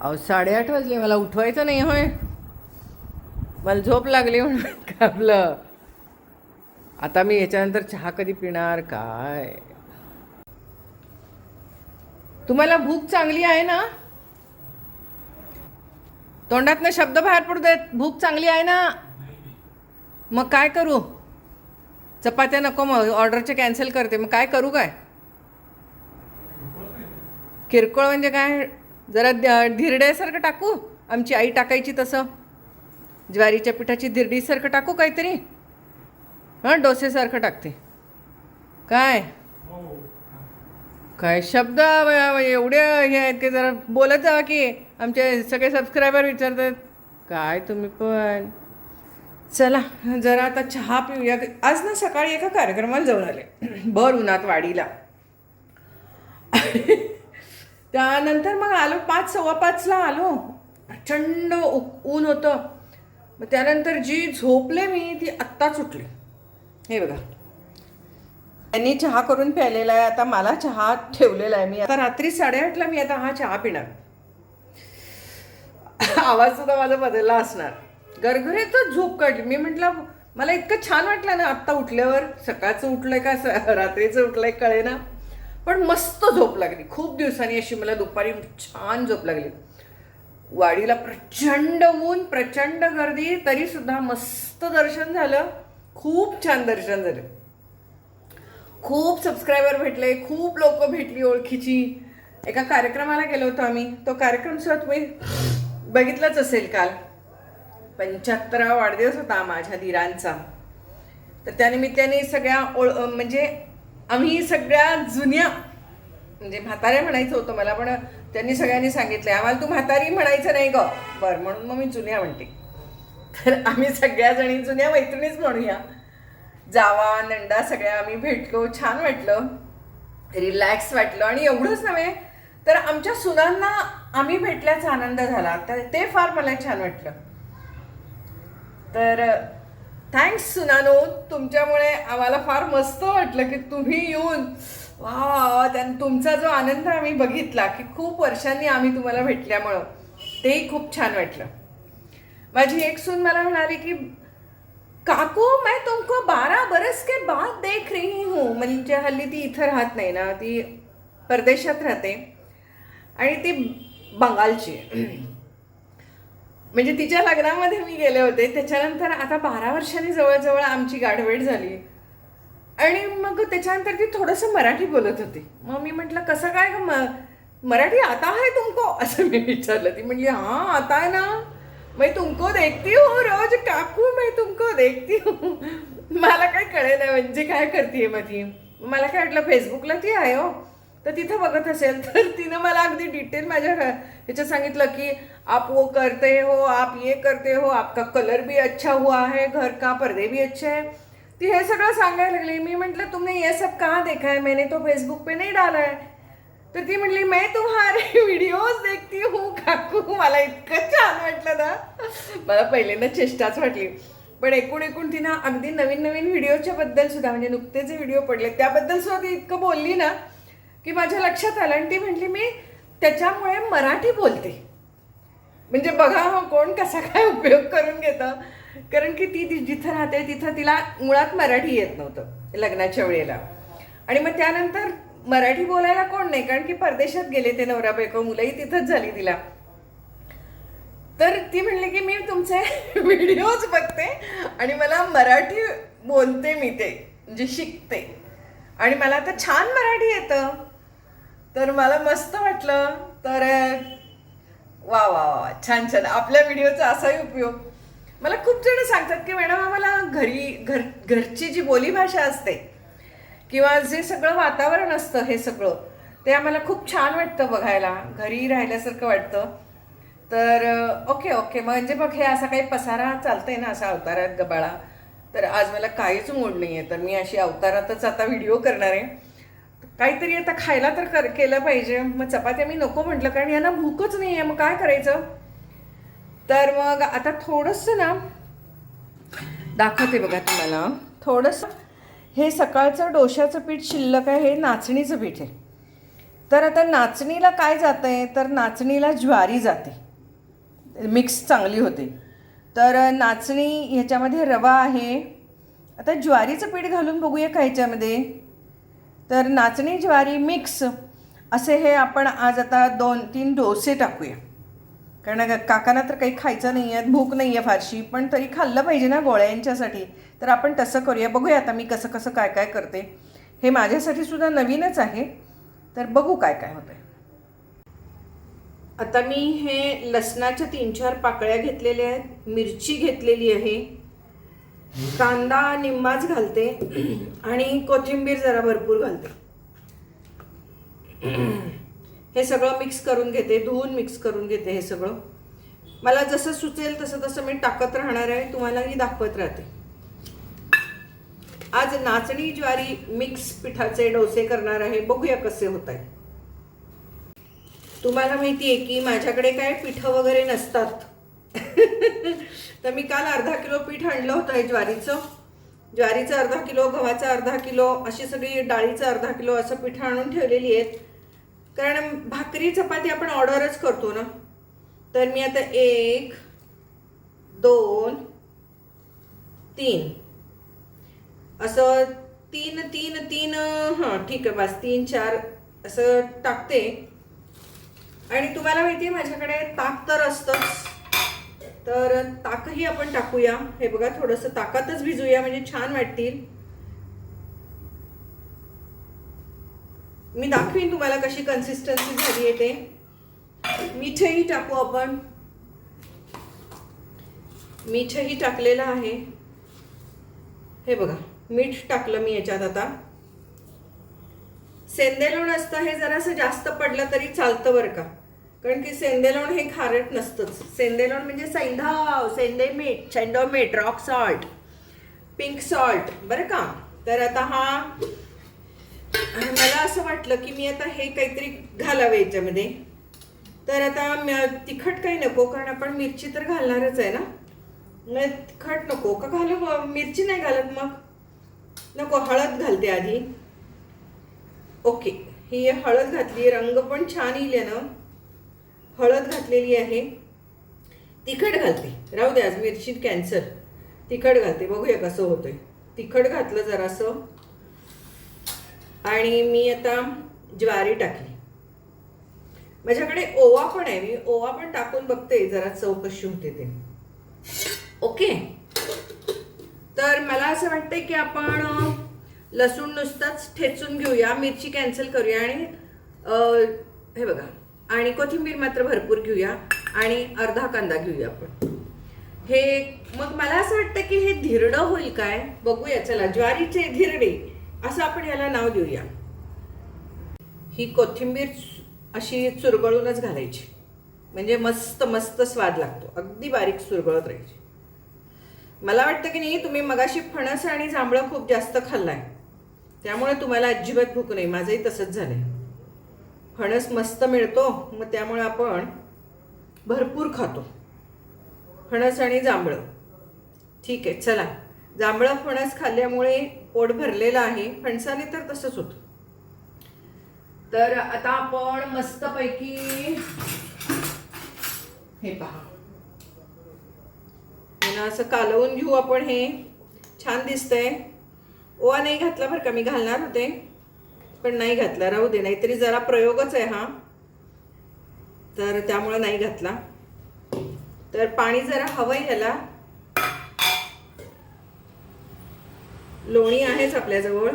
अहो साडेआठ वाजले मला उठवायचं नाही होय. मला झोप लागली म्हणून कापलं. आता मी याच्यानंतर चहा कधी पिणार काय? तुम्हाला भूक चांगली आहे ना? तोंडातनं शब्द बाहेर पडू देत. भूक चांगली आहे ना? मग काय करू? चपात्या नको मग ऑर्डरचे कॅन्सल करते. मग काय करू काय? किरकोळ म्हणजे काय? जरा धिरड्यासारखं टाकू. आमची आई टाकायची तसं. ज्वारीच्या पिठाची धिरडीसारखं टाकू काहीतरी. हां डोसेसारखं टाकते. काय? काय शब्द एवढे हे आहेत की जरा बोलत जावा की आमचे सगळे सबस्क्रायबर विचारतात. काय तुम्ही पण? चला जरा आता चहा पिऊया. आज ना सकाळी एका कार्यक्रमाला जाऊन आले. भर उन्हात वाडीला. त्यानंतर मग आलो पाच सव्वा पाचला आलो. प्रचंड ऊन होतं. मग त्यानंतर जी झोपले मी ती आत्ताच उठली हे बघा. त्यांनी चहा करून प्यायलेला आहे. आता मला चहा ठेवलेला आहे मी. आता रात्री साडेआठला मी आता हा चहा पिणार. आवाज सुद्धा माझा बदलला असणार. गरगरीतच झोप काढली. मी म्हटलं मला इतकं छान वाटलं ना आत्ता उठल्यावर. सकाळचं उठलंय का? रात्रीचं उठलंय कळे ना पण मस्त झोप लागली. खूप दिवसांनी अशी मला दुपारी छान झोप लागली. वाडीला प्रचंड ऊन प्रचंड गर्दी तरी सुद्धा मस्त दर्शन झालं. खूप छान दर्शन झालं. खूप सबस्क्रायबर भेटले खूप लोक भेटली ओळखीची. एका कार्यक्रमाला गेलो होतो आम्ही. तो कार्यक्रम सुद्धा तुम्ही बघितलाच असेल काल. पंच्याहत्तरावा वाढदिवस होता माझ्या दिरांचा. तर त्यानिमित्ताने सगळ्या ओळ म्हणजे आम्ही सगळ्या जुन्या म्हणजे म्हाताऱ्या म्हणायचं होतं मला पण त्यांनी सगळ्यांनी सांगितलं आम्हाला तू म्हातारी म्हणायचं नाही ग. बरं म्हणून मग मी जुन्या म्हणते. तर आम्ही सगळ्या जणी जुन्या मैत्रिणीच म्हणूया. जावा नंदा सगळ्या आम्ही भेटलो छान वाटलं. रिलॅक्स वाटलं आणि एवढंच नव्हे तर आमच्या सुनांना आम्ही भेटल्याचा आनंद झाला. तर ते फार मला छान वाटलं. तर थँक्स सुनानो तुमच्यामुळे आम्हाला फार मस्त वाटलं की तुम्ही येऊन वा वा तुमचा जो आनंद आम्ही बघितला की खूप वर्षांनी आम्ही तुम्हाला भेटल्यामुळं तेही खूप छान वाटलं. माझी एक सून मला म्हणाली की काकू मैं तुमको बारा बरस के बाद देख रही हूँ. म्हणजे हल्ली ती इथं राहत नाही ना ती परदेशात राहते. आणि ती बंगालची आहे. म्हणजे तिच्या लग्नामध्ये मी गेले होते. त्याच्यानंतर आता बारा वर्षांनी जवळजवळ आमची गाढवेट झाली. आणि मग त्याच्यानंतर ती थोडंसं मराठी बोलत होती. मग मी म्हटलं कसं काय ग म मराठी आता आहे तुमको? असं मी विचारलं ती. म्हणली हां आता आहे ना. मी तुमको देखती हो रोज काकू मी तुमको देखती हो. मला काय कळेल म्हणजे काय करते मग ती? मला काय वाटलं फेसबुकला ती आहे हो. तर तिथं बघत असेल तर तिनं मला अगदी डिटेल माझ्या ह्याच्यात सांगितलं की आप वो करते हो आप ये करते हो आपका कलर भी अच्छा हुआ है घर का पर्दे भी अच्छे है. ती हे सगळं सांगायला लागली. मी म्हटलं तुमने ये सब कहाँ देखा है? मैंने तो फेसबुक पे नहीं डाला है. तर ती म्हटली मैं तुम्हारे व्हिडिओज देखती हूँ काकू. मला इतकं छान वाटलं ना. मला पहिल्यांदा चेष्टाच वाटली. पण एकूण एकूण तिनं अगदी नवीन नवीन व्हिडिओच्या बद्दल सुद्धा म्हणजे नुकतेच व्हिडिओ पडले त्याबद्दल सुद्धा ती इतकं बोलली ना की माझ्या लक्षात आलं आणि ती म्हटली मी त्याच्यामुळे मराठी बोलते. म्हणजे बघा हो कोण कसा काय उपयोग करून घेतं. कारण की ती ती जिथं राहते तिथं तिला मुळात मराठी येत नव्हतं लग्नाच्या वेळेला. आणि मग त्यानंतर मराठी बोलायला कोण नाही कारण की परदेशात गेले ते नवरा बायको मुलंही तिथंच झाली तिला. तर ती म्हणली की मी तुमचे व्हिडिओज बघते आणि मला मराठी बोलते मी ते म्हणजे शिकते. आणि मला आता छान मराठी येतं. तर मला मस्त वाटलं. तर वा वा वा छान छान. आपल्या व्हिडिओचा असाही उपयोग. मला खूप जण सांगतात की मॅडम आम्हाला घरी घर घरची जी बोलीभाषा असते किंवा जे सगळं वातावरण असतं हे सगळं ते आम्हाला खूप छान वाटतं बघायला. घरी राहिल्यासारखं वाटतं. तर ओके ओके. म्हणजे बघ हे असा काही पसारा चालतंय ना असा अवतारात गबाळा. तर आज मला काहीच मूड नाही आहे तर मी अशी अवतारातच आता व्हिडिओ करणार आहे. काहीतरी आता खायला तर कर केलं पाहिजे. मग चपात्या मी नको म्हटलं कारण यांना भूकच नाही आहे मग काय करायचं? तर मग आता थोडंसं ना दाखवते बघा तुम्हाला. थोडंसं हे सकाळचं डोशाचं पीठ शिल्लक आहे हे नाचणीचं पीठ आहे. तर आता नाचणीला काय जातं आहे तर नाचणीला ज्वारी जाते. मिक्स चांगली होते. तर नाचणी ह्याच्यामध्ये रवा आहे. आता ज्वारीचं पीठ घालून बघूया का ह्याच्यामध्ये? तर नाचणी ज्वारी मिक्स असे हे आपण आज आता दोन तीन डोसे टाकूया. कारण काकांना तर काही खायचं नाही आहे भूक नाही आहे फारशी पण तरी खाल्लं पाहिजे ना गोळ्यांच्यासाठी तर आपण तसं करूया. बघूया आता मी कसं कसं काय काय करते. हे माझ्यासाठी सुद्धा नवीनच आहे. तर बघू काय काय होतं आता मी हे लसणाच्या तीन चार पाकळ्या घेतलेल्या आहेत. मिरची घेतलेली आहे. कांदा निम्माच घालते आणि कोथिंबीर जरा भरपूर घालते. हे सगळं मिक्स करून घेते धुवून मिक्स करून घेते हे सगळं. मला जसं सुचेल तसं तसं मी टाकत राहणार आहे तुम्हालाही दाखवत राहते. आज नाचणी ज्वारी मिक्स पिठाचे डोसे करणार आहे बघूया कसे होत आहे. तुम्हाला माहिती आहे की माझ्याकडे काय पिठं वगैरे नसतात. तर मी काल अर्धा किलो पीठ आणलं होतं हे ज्वारीचं. ज्वारीचं अर्धा किलो गव्हाचं अर्धा किलो अशी सगळी डाळीचं अर्धा किलो असं पिठं आणून ठेवलेली आहेत. कारण भाकरी चपाती आपण ऑर्डरच करतो ना. तर मी आता एक दोन तीन. असं तीन तीन तीन हां ठीक आहे बस. तीन चार असं टाकते. आणि तुम्हाला माहिती आहे माझ्याकडे ताक तर असतंच. तर ताकही आपण टाकूया. हे बघा थोडंसं ताकातच भिजूया म्हणजे छान वाटतील. मी दाखवीन तुम्हाला कशी कन्सिस्टन्सी झाली आहे ते. मीठही टाकू आपण. मीठही टाकलेलं आहे. हे बघा मीठ टाकलं मी याच्यात आता. सेंदेलोण असतं हे जरासं जास्त पडलं तरी चालतं बरं का. कारण की सेंदेलोण हे खारट नसतंच. सेंदेलोण म्हणजे सैंधाव सेंदे मीठ सेंडो मीठ रॉक सॉल्ट पिंक सॉल्ट बरं का? तर आता हा आणि मला असं वाटलं की मी आता हे काहीतरी घालावे याच्यामध्ये. तर आता तिखट काही नको कारण आपण मिरची तर घालणारच आहे ना? मग तिखट नको का घालू? हो, मिरची नाही घालत मग. नको हळद घालते आधी. ओके ही हळद घातली रंग पण छान येईल ना? हळद घातलेली आहे. तिखट घालते. राहू द्या आज मिरची कॅन्सर तिखट घालते. बघूया कसं होतंय. तिखट घातलं जरासं. आणि मी आता ज्वारी टाकली. माझ्याकडे ओवा पण आहे. मी ओवा पण टाकून बघते. जरा चव कशी होते ते. ओके? तर मला असं वाटतंय की आपण लसूण नुसताच ठेचून घेऊया. मिरची कॅन्सल करूया आणि हे बघा. आणि कोथिंबीर मात्र भरपूर घेऊया आणि अर्धा कांदा घेऊया आपण. हे मग मला असं वाटतं की हे धिरडं होईल काय? बघूया चला ज्वारीचे धिरडे असं आपण याला नाव देऊया. ही कोथिंबीर अशी चुरगळूनच घालायची. म्हणजे मस्त मस्त स्वाद लागतो. अगदी बारीक चुरगळत राहायची. मला वाटतं की नाही तुम्ही मगाशी फणस आणि जांभळं खूप जास्त खाल्लाय. त्यामुळे तुम्हाला अजिबात भूक नाही. माझंही तसंच झालंय. फणस मस्त मिळतो मग त्यामुळे आपण भरपूर खातो. फणस आणि जांभळं. ठीक आहे चला. जांभळं फणस खाल्ल्यामुळे पोट भरलेलं आहे फणसाने तर तसंच होतं. तर आता आपण मस्तपैकी हे पहा. असं कालवून घेऊ आपण हे. छान दिसतंय. ओवा नाही घातला बरं का मी घालणार होते. पण नाही घातला. राहू दे नाहीतरी जरा प्रयोगच आहे हा. तर त्यामुळे नाही घातला. तर पाणी जरा हवं आहे ह्याला. लोणी आहेच आपल्याजवळ.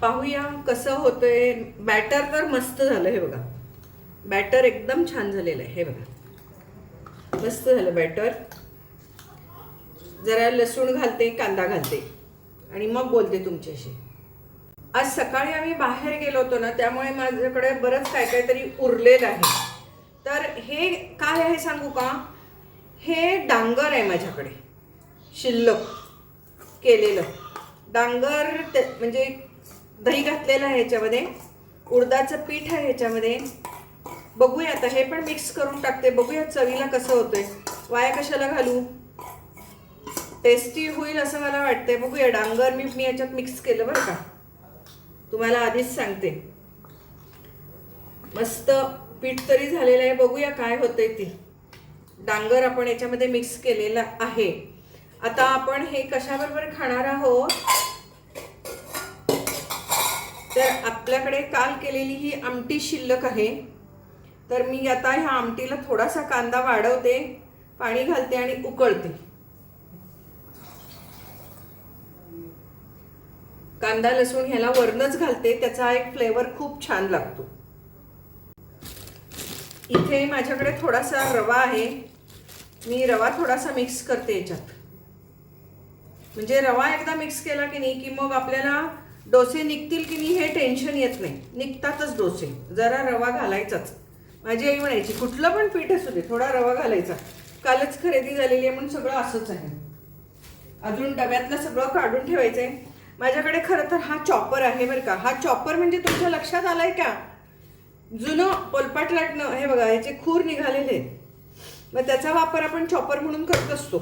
पाहूया कसं होतंय. बॅटर तर मस्त झालं हे बघा. बॅटर एकदम छान झालेलं आहे. हे बघा. मस्त झालं बॅटर. जरा लसूण घालते कांदा घालते. आणि मग बोलते तुमच्याशी. आज सकाळी आम्ही बाहेर गेलो होतो ना त्यामुळे माझ्याकडे बरंच काय काय तरी उरलेलं आहे. तर हे काय आहे सांगू का? हे डांगर आहे माझ्याकडे. शिल्लक केलेलं. डांगर ते- म्हणजे दही घातलेलं आहे ह्याच्यामध्ये. उडदाचं पीठ आहे ह्याच्यामध्ये. बघूया आता हे पण मिक्स करून टाकते. बघूया चवीला कसं होतं आहे वाया कशाला घालू? टेस्टी होईल असं मला वाटतंय. बघूया डांगर मी मी याच्यात मिक्स केलं बरं का. तुम्हाला आधीच सांगते. मस्त पीठ तरी झालेलं आहे. बघूया काय होतंय ते. डांगर आपण याच्यामध्ये मिक्स केलेला आहे. आता आपण हे कशाबरोबर खाणार आहोत? तर आपल्याकडे काल केलेली ही आमटी शिल्लक आहे. तर मी आता ह्या आमटीला थोडासा कांदा वाढवते पाणी घालते आणि उकळते. कांदा लसूण ह्याला वरणच घालते. त्याचा एक फ्लेवर खूप छान लागतो. इथे माझ्याकडे थोडासा रवा आहे. मी रवा थोडासा मिक्स करते याच्यात. म्हणजे रवा एकदा मिक्स केला की नाही की मग आपल्याला डोसे निघतील की नाही हे टेन्शन येत नाही. निघतातच डोसे. जरा रवा घालायचाच. माझी आई म्हणायची कुठलं पण पीठ असू दे थोडा रवा घालायचा. कालच खरेदी झालेली आहे म्हणून सगळं असंच आहे. अजून डब्यातलं सगळं काढून ठेवायचं आहे माझ्याकडे खरं तर हा चॉपर आहे बरं का. हा चॉपर म्हणजे तुमच्या लक्षात आलाय का? जुनं पोलपाट लाटणं हे बघा याचे खूर निघालेले. आहेत मग त्याचा वापर आपण चॉपर म्हणून करत असतो.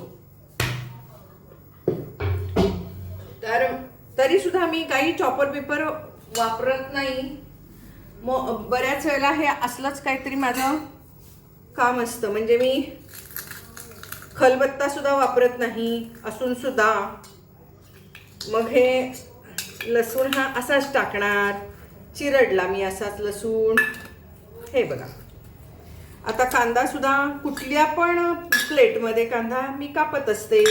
तर तरी सुद्धा मी काही चॉपर पेपर वापरत नाही. मग बऱ्याच वेळेला हे असलंच काहीतरी माझं काम असतं. म्हणजे मी खलबत्ता सुद्धा वापरत नाही असून सुद्धा. मग हे लसूण हा असाच टाकणार. चिरडला मी असाच लसूण. हे बघा. आता कांदा सुद्धा कुठल्या पण प्लेटमध्ये कांदा मी कापत असते.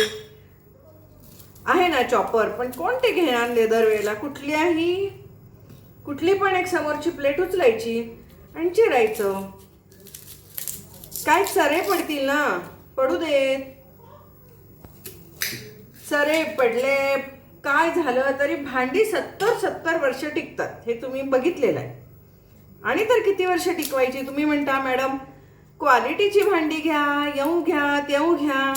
आहे ना चॉपर पण कोण ते घेणार दर वेळेला कुठल्याही कुठली पण एक समोरची प्लेट उचलायची आणि चिरायचं. काय सरे पडतील ना? पडू देत. सरे पडले. काय झालं तरी भांडी सत्तर सत्तर वर्ष टिकतात. हे तुम्ही बघितलेलं आहे. आणि तर किती वर्ष टिकवायची? तुम्ही म्हणता मॅडम क्वालिटीची भांडी घ्या येऊ घ्या तेऊ घ्या.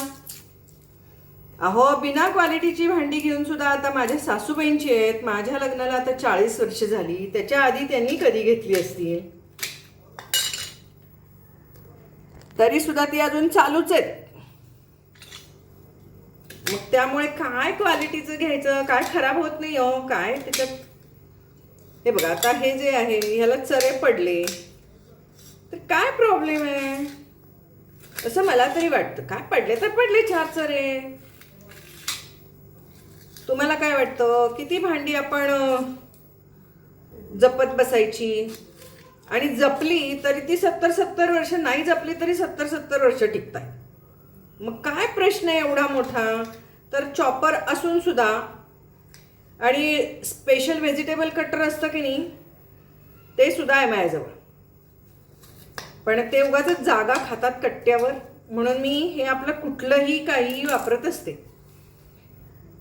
अहो बिना क्वालिटीची भांडी घेऊन सुद्धा आता माझ्या सासूबाईंची आहेत. माझ्या लग्नाला आता चाळीस वर्ष झाली. त्याच्या आधी त्यांनी कधी घेतली असतील तरी सुद्धा ती अजून चालूच आहेत. मग त्यामुळे काय क्वालिटीचं घ्यायचं? काय खराब होत नाही हो काय त्याच्यात? हे बघा आता हे जे आहे ह्याला चरे पडले. तर काय प्रॉब्लेम आहे? असं मला तरी वाटतं. काय पडले तर पडले चार चरे. तुम्हाला काय वाटतं? किती भांडी आपण जपत बसायची? आणि जपली तरी ती सत्तर सत्तर वर्ष नाही जपली तरी सत्तर सत्तर वर्ष टिकताय मग काय प्रश्न आहे एवढा मोठा? तर चॉपर असून सुद्धा आणि स्पेशल व्हेजिटेबल कटर असतं की नाही ते सुद्धा आहे माझ्याजवळ. पण ते उगाच जागा खातात कट्ट्यावर. म्हणून मी हे आपलं कुठलंही काही वापरत असते.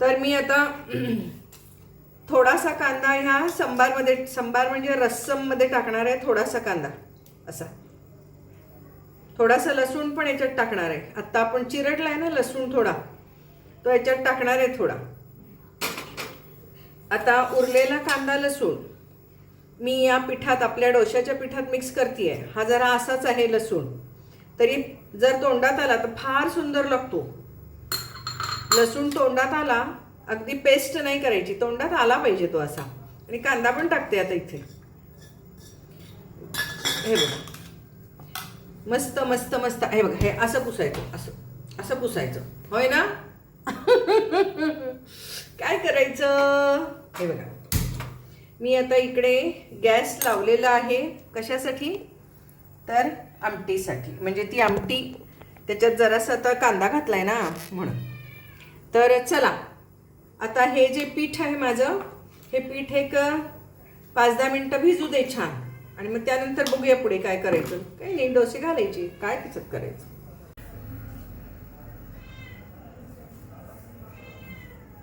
तर मी आता थोडासा कांदा ह्या संबारमध्ये संबार म्हणजे रस्सममध्ये टाकणार आहे थोडासा कांदा असा. थोडासा लसूण पण याच्यात टाकणार आहे. आत्ता आपण चिरडला आहे ना लसूण थोडा. तो याच्यात टाकणार आहे थोडा. आता उरलेला कांदा लसूण. मी या पिठात आपल्या डोश्याच्या पिठात मिक्स करते आहे हा जरा असाच आहे लसूण. तरी जर तोंडात आला तर फार सुंदर लागतो. लसूण तोंडात आला अगदी पेस्ट नाही करायची. तोंडात आला पाहिजे तो असा. आणि कांदा पण टाकते आता इथे. हे बघा. मस्त मस्त मस्त. हे बघा हे असं पुसायचं असं असं पुसायचं. होय ना? काय करायचं? हे बघा. मी आता इकडे गॅस लावलेला आहे. कशासाठी? तर आमटीसाठी. म्हणजे ती आमटी त्याच्यात जरासा आता कांदा घातलाय ना म्हणून. तर चला. आता हे जे पीठ आहे माझं हे पीठ एक पाच दहा मिनटं भिजू दे छान. आणि मग त्यानंतर बघूया पुढे काय करायचं. काही नाही डोसे घालायचे. काय त्याच्यात करायचं?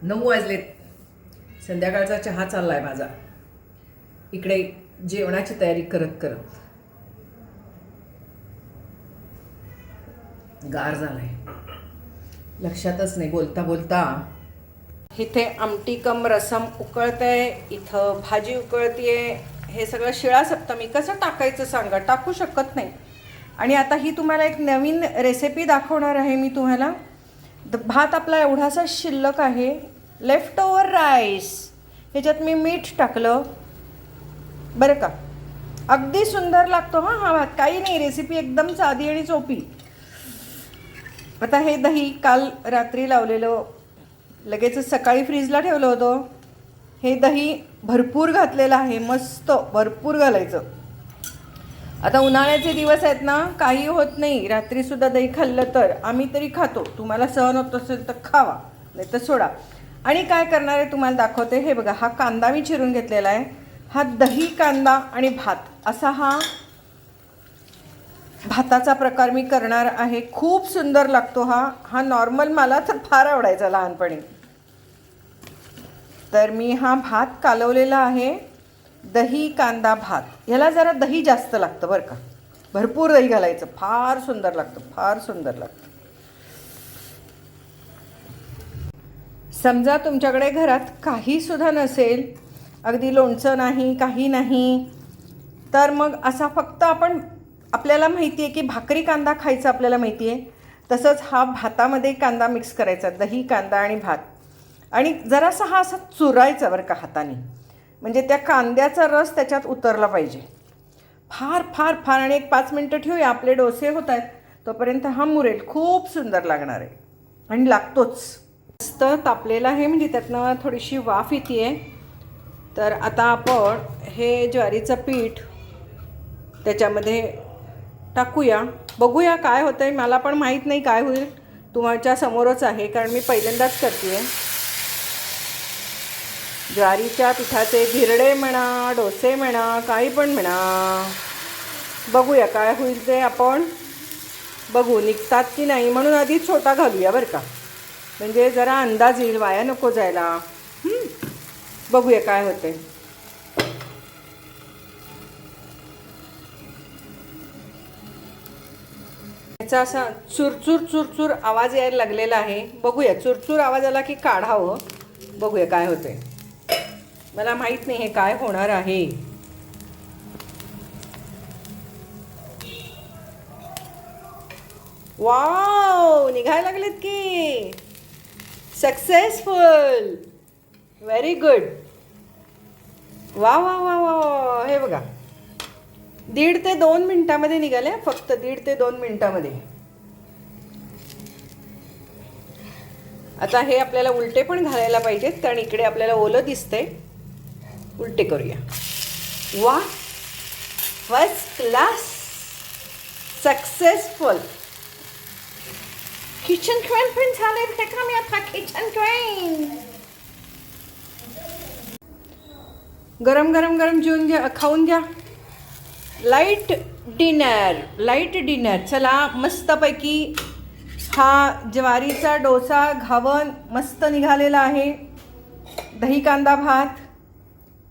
नऊ वाजलेत. संध्याकाळचा चहा चाललाय माझा. इकडे जेवणाची तयारी करत करत. गार झालाय. लक्षातच नाही बोलता बोलता. इथे आमटी कम रसम उकळतंय इथं भाजी उकळतीये हे सगळं शिळा सप्तमी कसं टाकायचं सांगा टाकू शकत नाही. आणि आता ही तुम्हाला एक नवीन रेसिपी दाखवणार आहे मी तुम्हाला. द- भात आपला एवढासा शिल्लक आहे. लेफ्ट ओवर राईस ह्याच्यात मी मीठ टाकलं. बरं का? अगदी सुंदर लागतो हां हा भात. काही नाही रेसिपी एकदम साधी आणि सोपी. आता हे दही काल रात्री लावलेलं लगेचच सकाळी फ्रीजला ठेवलं होतं. हे दही भरपूर घातलेलं आहे मस्त भरपूर घालायचं. आता उन्हाळ्याचे दिवस आहेत ना काही होत नाही. रात्रीसुद्धा दही खाल्लं तर आम्ही तरी खातो. तुम्हाला सहन होत असेल तर खावा नाही तर सोडा. आणि काय करणार आहे तुम्हाला दाखवते. हे बघा हा कांदा मी चिरून घेतलेला आहे. हा दही कांदा आणि भात असा हा भाताचा प्रकार मी करणार आहे. खूप सुंदर लागतो हा. हा नॉर्मल मला तर फार आवडायचा लहानपणी. तर मी हा भात कालवलेला आहे. दही कांदा भात. ह्याला जरा दही जास्त लागतं बरं का. भरपूर दही घालायचं. फार सुंदर लागतं फार सुंदर लागतं. समजा तुमच्याकडे घरात काहीसुद्धा नसेल अगदी लोणचं नाही काही नाही तर मग असा फक्त आपण आपल्याला माहिती आहे की भाकरी कांदा खायचा आपल्याला माहिती आहे तसंच हा भातामध्ये कांदा मिक्स करायचा दही कांदा आणि भात. आणि जरासा हा असा चुरायचा बरं का हाताने. म्हणजे त्या कांद्याचा रस त्याच्यात उतरला पाहिजे. फार फार फार. आणि एक पाच मिनटं ठेवूया. आपले डोसे होत आहेत. तोपर्यंत हा मुरेल. खूप सुंदर लागणार आहे. आणि लागतोच. मस्त तापलेला आहे. म्हणजे त्यातनं थोडीशी वाफ येते आहे तर आता आपण हे ज्वारीचं पीठ त्याच्यामध्ये टाकूया. बघूया काय होतं आहे मला पण माहीत नाही काय होईल. तुमच्या समोरच आहे. कारण मी पहिल्यांदाच करते आहे ज्वारीच्या पिठाचे धिरडे म्हणा डोसे म्हणा काही पण म्हणा. बघूया काय होईल ते आपण बघू. निघतात की नाही म्हणून आधी छोटा घालूया बरं का. म्हणजे जरा अंदाज येईल वाया नको जायला. बघूया काय होते याचा असा चुरचूर चुरचूर आवाज यायला लागलेला आहे. बघूया चुरचूर आवाज आला की काढावं. बघूया काय होते मला माहीत नाही हे काय होणार आहे. वाव निघायला लागलेत की. सक्सेसफुल व्हेरी गुड वा वा वा वा वा. हे बघा. दीड ते दोन मिनिटामध्ये निघाले फक्त दीड ते दोन मिनिटामध्ये. आता हे आपल्याला उलटे पण घालायला पाहिजेत कारण इकडे आपल्याला ओलं दिसतंय. उलटे करूया. वा फर्स्ट क्लास सक्सेसफुल किचन ट्वेन पण झाले ते का मी आता किचन क्वेन गरम गरम गरम जेवून घ्या खाऊन घ्या. लाइट डिनर लाइट डिनर चला मस्तपैकी हा ज्वारीचा डोसा घावन मस्त निघालेला आहे. दही कांदा भात.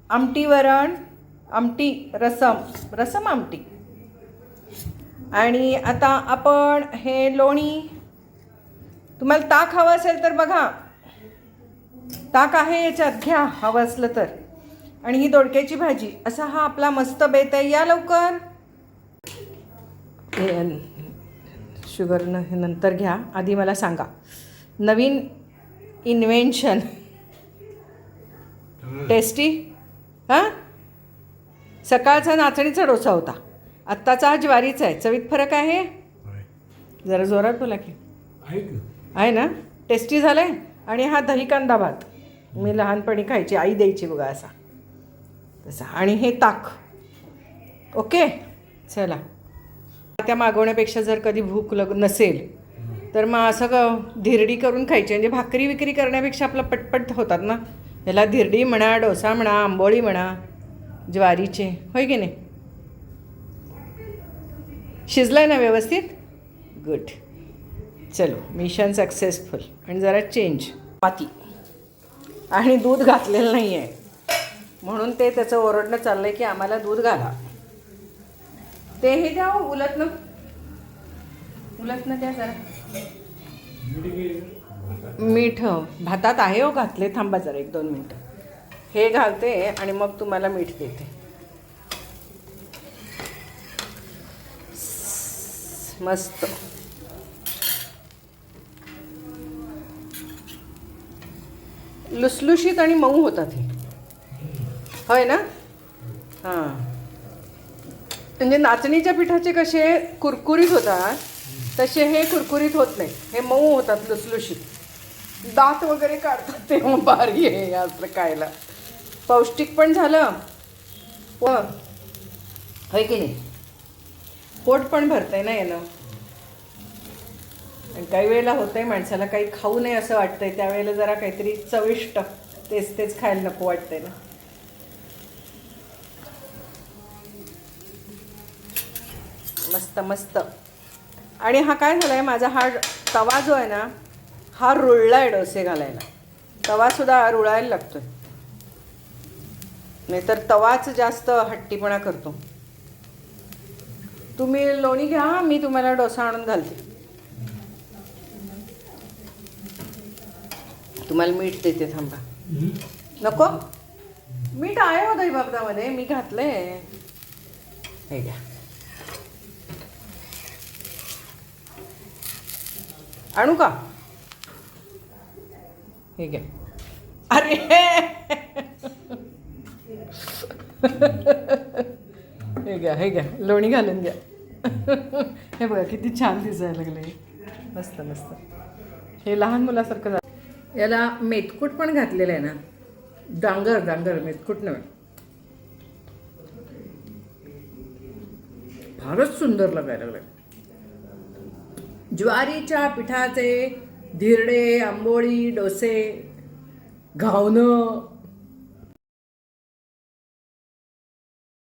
आमटी वरण आमटी रसम रसम आमटी. आणि आता आपण हे लोणी तुम्हाला ताक हवं असेल तर बघा. ताक आहे याच्यात घ्या हवं असलं तर. आणि ही दोडक्याची भाजी असा हा आपला मस्त बेत आहे. या लवकर. शुगर न हे नंतर घ्या. आधी मला सांगा. नवीन इन्व्हेन्शन टेस्टी हां? सकाळचा नाचणीचा डोसा होता. आत्ताचा हा ज्वारीचा आहे. चवीत फरक आहे? जरा जोरात बोला की. आहे ना? टेस्टी झालं आहे आणि हा दही कांदा भात. मी लहानपणी खायची. आई द्यायची बघा असा. तसा. आणि हे ताक. ओके? चला. त्या मागवण्यापेक्षा जर कधी भूक लग नसेल तर मग असं धिरडी करून खायची. म्हणजे भाकरी विक्री करण्यापेक्षा आपलं पटपट होतात ना? ह्याला धिरडी म्हणा डोसा म्हणा आंबोळी म्हणा ज्वारीचे. होय की नाही? शिजलं ना व्यवस्थित? गुड चलो मिशन सक्सेसफुल आणि जरा चेंज माती आणि दूध घातलेलं नाही आहे म्हणून ते त्याचं ओरडणं चाललं आहे की आम्हाला दूध घाला. ते हे द्या हो, उलटनं उलटनं द्या जरा. मीठ भातात आहे हो घातले थांबा जरा एक दोन मिनटं. हे घालते आणि मग तुम्हाला मीठ देते. मस्त. लुसलुशीत आणि मऊ होतात हे. होय ना? हां. म्हणजे नाचणीच्या पिठाचे कसे कुरकुरीत होतात तसे हे कुरकुरीत होत नाही. हे मऊ होतात लुसलुशीत. दात वगैरे काढतात तेव्हा भारी आहे असं खायला. पौष्टिक पण झालं. व होय की नाही? पोट पण भरतंय ना यानं. आणि काही वेळेला होतंय माणसाला काही खाऊ नये असं वाटतंय त्यावेळेला जरा काहीतरी चविष्ट तेच तेच खायला नको वाटतंय ना. मस्त मस्त. आणि हा काय झाला आहे माझा हा तवा जो आहे ना हा रुळला आहे डोसे घालायला. तवासुद्धा रुळायला लागतोय. नाहीतर तवाच जास्त हट्टीपणा करतो. तुम्ही लोणी घ्या मी तुम्हाला डोसा आणून घालते. तुम्हाला मीठ देते थांबा. नको. मीठ आहे हो दही बाबदामध्ये मी घातलंय. हे घ्या. आणू का? हे घ्या अरे! हे घ्या हे घ्या. लोणी घालून घ्या. हे बघा किती छान दिसायला लागले मस्त मस्त. हे लहान मुलासारखं झालं. याला मेतकूट पण घातलेलं आहे ना. डांगर डांगर मेतकूट नव्हे. फारच सुंदर लागायला लागलं ज्वारीच्या पिठाचे धिरडे आंबोळी डोसे घावणं